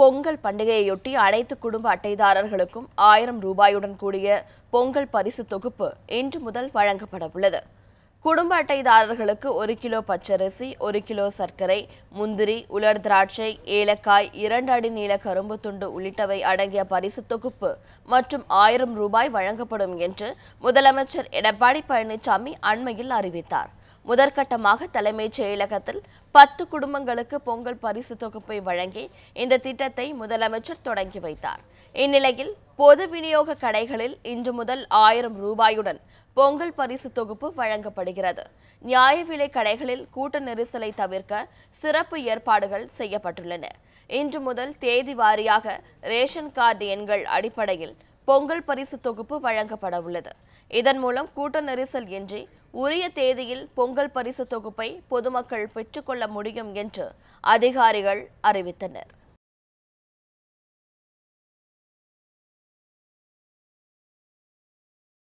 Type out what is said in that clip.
பொங்கல் பண்டிகையொட்டி அனைத்து குடும்ப அட்டைதாரர்களுக்கும் ஆயிரம் ரூபாயுடன் கூடிய பொங்கல் பரிசு தொகுப்பு இன்று முதல் வழங்கப்பட உள்ளது குடும்ப அட்டைதாரர்களுக்கு ஒரு கிலோ பச்சரிசி ஒரு கிலோ சர்க்கரை முந்திரி உலர் திராட்சை ஏலக்காய் இரண்டு அடி நீள கரும்பு துண்டு உள்ளிட்டவை அடங்கிய பரிசு தொகுப்பு மற்றும் ஆயிரம் ரூபாய் வழங்கப்படும் என்று முதலமைச்சர் எடப்பாடி பழனிசாமி அண்மையில் அறிவித்தார். முதற்கட்டமாக தலைமைச் செயலகத்தில் பத்து குடும்பங்களுக்கு பொங்கல் பரிசு தொகுப்பை வழங்கி இந்த திட்டத்தை முதலமைச்சர் தொடங்கி வைத்தார். இந்நிலையில் பொது விநியோக கடைகளில் இன்று முதல் ஆயிரம் ரூபாயுடன் பொங்கல் பரிசு தொகுப்பு வழங்கப்படுகிறது. நியாய விலை கடைகளில் கூட்ட நெரிசலை தவிர்க்க சிறப்பு ஏற்பாடுகள் செய்யப்பட்டுள்ளன. இன்று முதல் தேதி வாரியாக ரேஷன் கார்டு எண்கள் அடிப்படையில் பொங்கல் பரிசு தொகுப்பு வழங்கப்பட உள்ளது இதன் மூலம் கூட்ட நெரிசல் இன்றி உரிய தேதியில் பொங்கல் பரிசு தொகுப்பை பொதுமக்கள் பெற்றுக்கொள்ள முடியும் என்று அதிகாரிகள் அறிவித்தனர்.